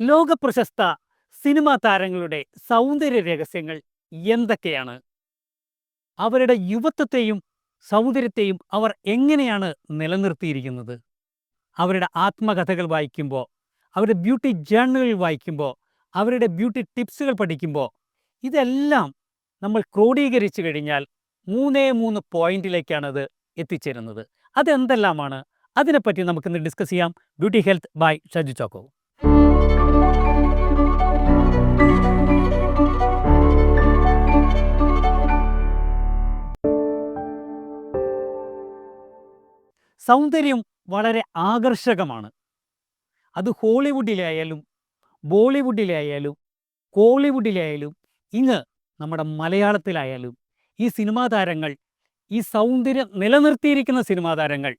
ലോകപ്രശസ്ത സിനിമാ താരങ്ങളുടെ സൗന്ദര്യ രഹസ്യങ്ങൾ എന്തൊക്കെയാണ്? അവരുടെ യുവത്വത്തെയും സൗന്ദര്യത്തെയും അവർ എങ്ങനെയാണ് നിലനിർത്തിയിരിക്കുന്നത്? അവരുടെ ആത്മകഥകൾ വായിക്കുമ്പോൾ അവരുടെ ബ്യൂട്ടി ജേർണലുകൾ വായിക്കുമ്പോൾ അവരുടെ ബ്യൂട്ടി ടിപ്സുകൾ പഠിക്കുമ്പോൾ ഇതെല്ലാം നമ്മൾ ക്രോഡീകരിച്ചു കഴിഞ്ഞാൽ മൂന്നേ മൂന്ന് പോയിന്റിലേക്കാണത് എത്തിച്ചേരുന്നത്. അതെന്തെല്ലാമാണ്? അതിനെപ്പറ്റി നമുക്കിന്ന് ഡിസ്കസ് ചെയ്യാം. Beauty health by Shaju Chacko. സൗന്ദര്യം വളരെ ആകർഷകമാണ്. അത് ഹോളിവുഡിലായാലും ബോളിവുഡിലായാലും കോളിവുഡിലായാലും ഇന്ന് നമ്മുടെ മലയാളത്തിലായാലും ഈ സിനിമാ താരങ്ങൾ ഈ സൗന്ദര്യം നിലനിർത്തിയിരിക്കുന്ന സിനിമാ താരങ്ങൾ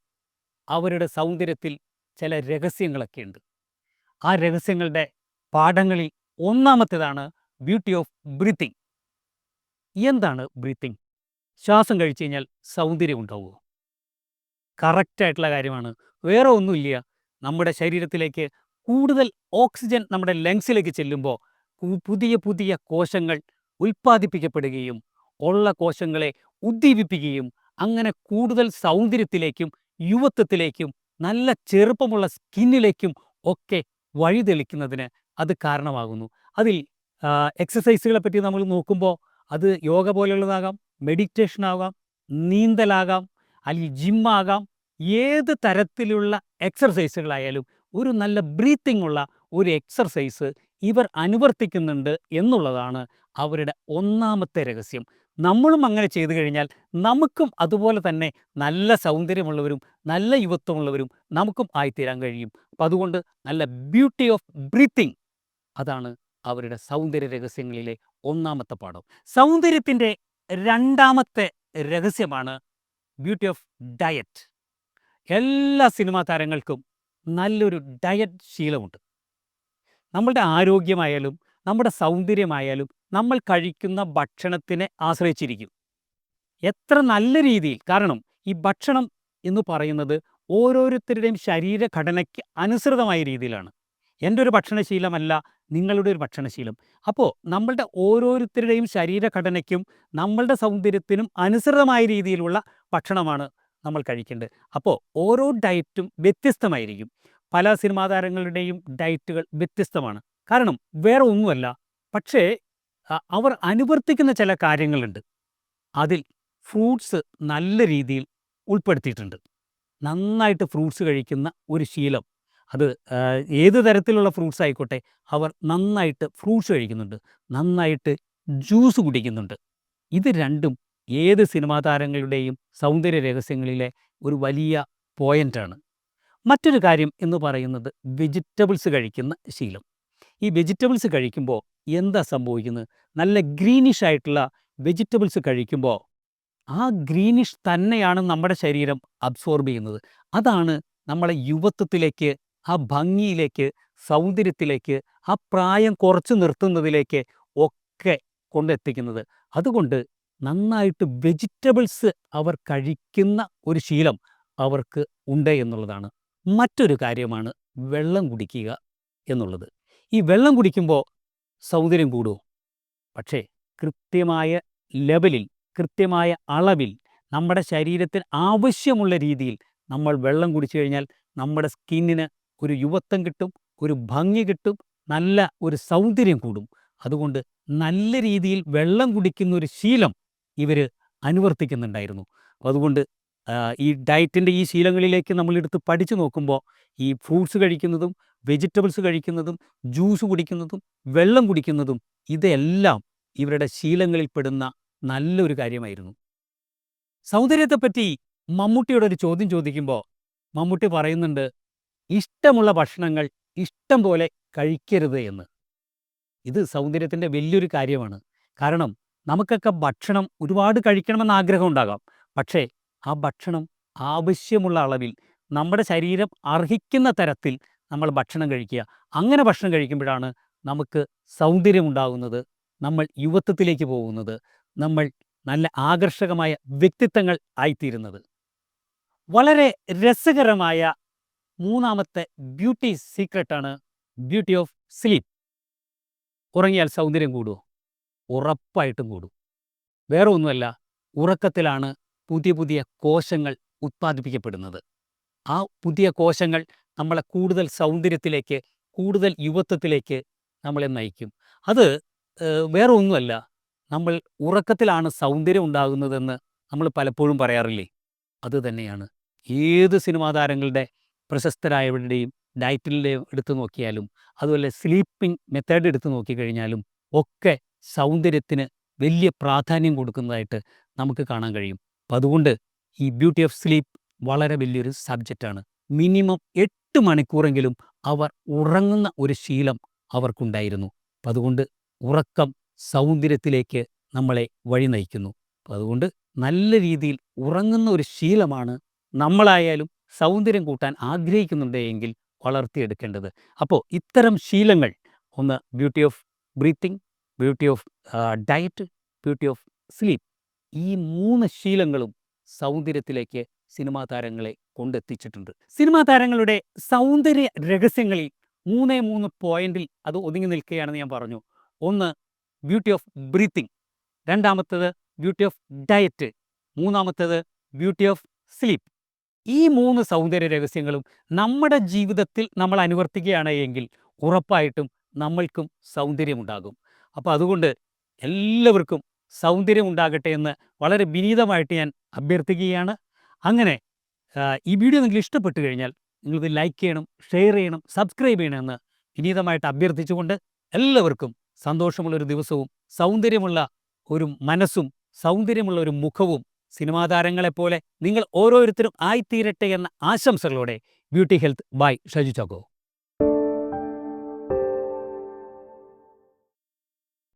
അവരുടെ സൗന്ദര്യത്തിൽ ചില രഹസ്യങ്ങളൊക്കെ ഉണ്ട് ആ രഹസ്യങ്ങളുടെ പാഠങ്ങളിൽ ഒന്നാമത്തേതാണ് ബ്യൂട്ടി ഓഫ് ബ്രീത്തിങ്. എന്താണ് ബ്രീത്തിങ്? ശ്വാസം കഴിച്ചു കഴിഞ്ഞാൽ സൗന്ദര്യം ഉണ്ടാവുമോ? കറക്റ്റായിട്ടുള്ള കാര്യമാണ്. വേറെ ഒന്നുമില്ല. നമ്മുടെ ശരീരത്തിലേക്ക് കൂടുതൽ ഓക്സിജൻ നമ്മുടെ ലങ്സിലേക്ക് ചെല്ലുമ്പോൾ പുതിയ പുതിയ കോശങ്ങൾ ഉൽപ്പാദിപ്പിക്കപ്പെടുകയും ഉള്ള കോശങ്ങളെ ഉദ്ദീപിപ്പിക്കുകയും അങ്ങനെ കൂടുതൽ സൗന്ദര്യത്തിലേക്കും യുവത്വത്തിലേക്കും നല്ല ചെറുപ്പമുള്ള സ്കിന്നിലേക്കും ഒക്കെ വഴിതെളിക്കുന്നതിന് അത് കാരണമാകുന്നു. അതിൽ എക്സസൈസുകളെ പറ്റി നമ്മൾ നോക്കുമ്പോൾ അത് യോഗ പോലെയുള്ളതാകാം മെഡിറ്റേഷൻ ആകാം നീന്തലാകാം അല്ലെങ്കിൽ ജിമ്മാകാം ഏത് തരത്തിലുള്ള എക്സർസൈസുകളായാലും ഒരു നല്ല ബ്രീത്തിങ് ഉള്ള ഒരു എക്സർസൈസ് ഇവർ അനുവർത്തിക്കുന്നുണ്ട് എന്നുള്ളതാണ് അവരുടെ ഒന്നാമത്തെ രഹസ്യം. നമ്മളും അങ്ങനെ ചെയ്തു കഴിഞ്ഞാൽ നമുക്കും അതുപോലെ തന്നെ നല്ല സൗന്ദര്യമുള്ളവരും നല്ല യുവത്വമുള്ളവരും നമുക്കും ആയിത്തീരാൻ കഴിയും. അപ്പം അതുകൊണ്ട് നല്ല ബ്യൂട്ടി ഓഫ് ബ്രീത്തിങ് അതാണ് അവരുടെ സൗന്ദര്യ രഹസ്യങ്ങളിലെ ഒന്നാമത്തെ പാഠം. സൗന്ദര്യത്തിന്റെ രണ്ടാമത്തെ രഹസ്യമാണ് ബ്യൂട്ടി ഓഫ് ഡയറ്റ് എല്ലാ സിനിമാ താരങ്ങൾക്കും നല്ലൊരു ഡയറ്റ് ശീലമുണ്ട്. നമ്മളുടെ ആരോഗ്യമായാലും നമ്മുടെ സൗന്ദര്യമായാലും നമ്മൾ കഴിക്കുന്ന ഭക്ഷണത്തിനെ ആശ്രയിച്ചിരിക്കും. എത്ര നല്ല രീതിയിൽ കാരണം ഈ ഭക്ഷണം എന്ന് പറയുന്നത് ഓരോരുത്തരുടെയും ശരീരഘടനയ്ക്ക് അനുസൃതമായ രീതിയിലാണ്. എന്റെ ഒരു ഭക്ഷണശീലമല്ല നിങ്ങളുടെ ഒരു ഭക്ഷണശീലം. അപ്പോൾ നമ്മളുടെ ഓരോരുത്തരുടെയും ശരീരഘടനയ്ക്കും നമ്മളുടെ സൗന്ദര്യത്തിനും അനുസൃതമായ രീതിയിലുള്ള ഭക്ഷണമാണ് നമ്മൾ കഴിക്കേണ്ടത്. അപ്പോൾ ഓരോ ഡയറ്റും വ്യത്യസ്തമായിരിക്കും. പല സിനിമാ താരങ്ങളുടെയും ഡയറ്റുകൾ വ്യത്യസ്തമാണ്. കാരണം വേറെ ഒന്നുമല്ല. പക്ഷേ അവർ അനുവർത്തിക്കുന്ന ചില കാര്യങ്ങളുണ്ട്. അതിൽ ഫ്രൂട്ട്സ് നല്ല രീതിയിൽ ഉൾപ്പെടുത്തിയിട്ടുണ്ട്. നന്നായിട്ട് ഫ്രൂട്ട്സ് കഴിക്കുന്ന ഒരു ശീലം അത് ഏത് തരത്തിലുള്ള ഫ്രൂട്ട്സ് ആയിക്കോട്ടെ അവർ നന്നായിട്ട് ഫ്രൂട്ട്സ് കഴിക്കുന്നുണ്ട് നന്നായിട്ട് ജ്യൂസ് കുടിക്കുന്നുണ്ട്. ഇത് രണ്ടും ഏത് സിനിമാ താരങ്ങളുടെയും സൗന്ദര്യ രഹസ്യങ്ങളിലെ ഒരു വലിയ പോയിന്റാണ് മറ്റൊരു കാര്യം എന്ന് പറയുന്നത് വെജിറ്റബിൾസ് കഴിക്കുന്ന ശീലം. ഈ വെജിറ്റബിൾസ് കഴിക്കുമ്പോൾ എന്താ സംഭവിക്കുന്നത്? നല്ല ഗ്രീനിഷ് ആയിട്ടുള്ള വെജിറ്റബിൾസ് കഴിക്കുമ്പോൾ ആ ഗ്രീനിഷ് തന്നെയാണ് നമ്മുടെ ശരീരം അബ്സോർബ് ചെയ്യുന്നത്. അതാണ് നമ്മളെ യുവത്വത്തിലേക്ക് ആ ഭംഗിയിലേക്ക് സൗന്ദര്യത്തിലേക്ക് ആ പ്രായം കുറച്ച് നിർത്തുന്നതിലേക്ക് ഒക്കെ കൊണ്ടെത്തിക്കുന്നത്. അതുകൊണ്ട് നന്നായിട്ട് വെജിറ്റബിൾസ് അവർ കഴിക്കുന്ന ഒരു ശീലം അവർക്ക് ഉണ്ട് എന്നുള്ളതാണ്. മറ്റൊരു കാര്യമാണ് വെള്ളം കുടിക്കുക എന്നുള്ളത്. ഈ വെള്ളം കുടിക്കുമ്പോൾ സൗന്ദര്യം കൂടുമോ പക്ഷേ കൃത്യമായ ലെവലിൽ കൃത്യമായ അളവിൽ നമ്മുടെ ശരീരത്തിന് ആവശ്യമുള്ള രീതിയിൽ നമ്മൾ വെള്ളം കുടിച്ചു കഴിഞ്ഞാൽ നമ്മുടെ സ്കിന്നിന് ഒരു യുവത്വം കിട്ടും ഒരു ഭംഗി കിട്ടും നല്ല ഒരു സൗന്ദര്യം കൂടും. അതുകൊണ്ട് നല്ല രീതിയിൽ വെള്ളം കുടിക്കുന്ന ഒരു ശീലം ഇവർ അനുവർത്തിക്കുന്നുണ്ടായിരുന്നു. അതുകൊണ്ട് ഈ ഡയറ്റിന്റെ ഈ ശീലങ്ങളിലേക്ക് നമ്മൾ എടുത്ത് പഠിച്ചു നോക്കുമ്പോൾ ഈ ഫ്രൂട്ട്സ് കഴിക്കുന്നതും വെജിറ്റബിൾസ് കഴിക്കുന്നതും ജ്യൂസ് കുടിക്കുന്നതും വെള്ളം കുടിക്കുന്നതും ഇതെല്ലാം ഇവരുടെ ശീലങ്ങളിൽ പെടുന്ന നല്ലൊരു കാര്യമായിരുന്നു. സൗന്ദര്യത്തെപ്പറ്റി മമ്മൂട്ടിയോടൊരു ചോദ്യം ചോദിക്കുമ്പോൾ മമ്മൂട്ടി പറയുന്നുണ്ട് ഇഷ്ടമുള്ള ഭക്ഷണങ്ങൾ ഇഷ്ടം പോലെ കഴിക്കരുത് എന്ന്. ഇത് സൗന്ദര്യത്തിന്റെ വലിയൊരു കാര്യമാണ്. കാരണം നമുക്കൊക്കെ ഭക്ഷണം ഒരുപാട് കഴിക്കണമെന്ന് ആഗ്രഹം ഉണ്ടാകാം. പക്ഷേ ആ ഭക്ഷണം ആവശ്യമുള്ള അളവിൽ നമ്മുടെ ശരീരം അർഹിക്കുന്ന തരത്തിൽ നമ്മൾ ഭക്ഷണം കഴിക്കുക. അങ്ങനെ ഭക്ഷണം കഴിക്കുമ്പോഴാണ് നമുക്ക് സൗന്ദര്യം ഉണ്ടാകുന്നത് നമ്മൾ യുവത്വത്തിലേക്ക് പോകുന്നത് നമ്മൾ നല്ല ആകർഷകമായ വ്യക്തിത്വങ്ങൾ ആയിത്തീരുന്നത്. വളരെ രസകരമായ മൂന്നാമത്തെ ബ്യൂട്ടി സീക്രട്ടാണ് ബ്യൂട്ടി ഓഫ് സ്ലീപ്പ് ഉറങ്ങിയാൽ സൗന്ദര്യം കൂടുമോ ഉറപ്പായിട്ടും കൂടും. വേറെ ഒന്നുമല്ല ഉറക്കത്തിലാണ് പുതിയ പുതിയ കോശങ്ങൾ ഉത്പാദിപ്പിക്കപ്പെടുന്നത്. ആ പുതിയ കോശങ്ങൾ നമ്മളെ കൂടുതൽ സൗന്ദര്യത്തിലേക്ക് കൂടുതൽ യുവത്വത്തിലേക്ക് നമ്മളെ നയിക്കും. അത് വേറെ ഒന്നുമല്ല നമ്മൾ ഉറക്കത്തിലാണ് സൗന്ദര്യം ഉണ്ടാകുന്നതെന്ന് നമ്മൾ പലപ്പോഴും പറയാറില്ലേ? അത് തന്നെയാണ്. ഏത് സിനിമാ താരങ്ങളുടെ പ്രശസ്തരായവരുടെയും ഡയറ്റിലെ എടുത്തു നോക്കിയാലും അതുപോലെ സ്ലീപ്പിംഗ് മെത്തേഡ് എടുത്തു നോക്കിക്കഴിഞ്ഞാലും ഒക്കെ സൗന്ദര്യത്തിന് വലിയ പ്രാധാന്യം കൊടുക്കുന്നതായിട്ട് നമുക്ക് കാണാൻ കഴിയും. അപ്പം അതുകൊണ്ട് ഈ ബ്യൂട്ടി ഓഫ് സ്ലീപ്പ് വളരെ വലിയൊരു സബ്ജക്റ്റാണ് മിനിമം എട്ട് മണിക്കൂറെങ്കിലും അവർ ഉറങ്ങുന്ന ഒരു ശീലം അവർക്കുണ്ടായിരുന്നു. അപ്പം അതുകൊണ്ട് ഉറക്കം സൗന്ദര്യത്തിലേക്ക് നമ്മളെ വഴി നയിക്കുന്നു അപ്പം അതുകൊണ്ട് നല്ല രീതിയിൽ ഉറങ്ങുന്ന ഒരു ശീലമാണ് നമ്മളായാലും സൗന്ദര്യം കൂട്ടാൻ ആഗ്രഹിക്കുന്നുണ്ട് എങ്കിൽ വളർത്തിയെടുക്കേണ്ടത്. അപ്പോൾ ഇത്തരം ശീലങ്ങൾ ഒന്ന് beauty of breathing beauty of diet beauty of sleep ഈ മൂന്ന് ശീലങ്ങളും സൗന്ദര്യത്തിലേക്ക് സിനിമാ താരങ്ങളെ കൊണ്ടെത്തിച്ചിട്ടുണ്ട്. സിനിമാ താരങ്ങളുടെ സൗന്ദര്യ രഹസ്യങ്ങളിൽ മൂന്നേ മൂന്ന് പോയിന്റിൽ അത് ഒതുങ്ങി നിൽക്കുകയാണെന്ന് ഞാൻ പറഞ്ഞു. ഒന്ന് ബ്യൂട്ടി ഓഫ് ബ്രീത്തിങ് രണ്ടാമത്തേത് ബ്യൂട്ടി ഓഫ് ഡയറ്റ് മൂന്നാമത്തേത് ബ്യൂട്ടി ഓഫ് സ്ലീപ്പ് ഈ മൂന്ന് സൗന്ദര്യ രഹസ്യങ്ങളും നമ്മുടെ ജീവിതത്തിൽ നമ്മൾ അനുവർത്തിക്കുകയാണ് എങ്കിൽ ഉറപ്പായിട്ടും നമ്മൾക്കും സൗന്ദര്യമുണ്ടാകും. അപ്പോൾ അതുകൊണ്ട് എല്ലാവർക്കും സൗന്ദര്യം ഉണ്ടാകട്ടെ എന്ന് വളരെ വിനീതമായിട്ട് ഞാൻ അഭ്യർത്ഥിക്കുകയാണ്. അങ്ങനെ ഈ വീഡിയോ നിങ്ങൾ ഇഷ്ടപ്പെട്ടു കഴിഞ്ഞാൽ നിങ്ങളിത് ലൈക്ക് ചെയ്യണം ഷെയർ ചെയ്യണം സബ്സ്ക്രൈബ് ചെയ്യണമെന്ന് വിനീതമായിട്ട് അഭ്യർത്ഥിച്ചുകൊണ്ട് എല്ലാവർക്കും സന്തോഷമുള്ള ഒരു ദിവസവും സൗന്ദര്യമുള്ള ഒരു മനസ്സും സൗന്ദര്യമുള്ള ഒരു മുഖവും സിനിമാ താരങ്ങളെപ്പോലെ നിങ്ങൾ ഓരോരുത്തരും ആയിത്തീരട്ടെ എന്ന ആശംസകളോടെ beauty health by Shaju Chacko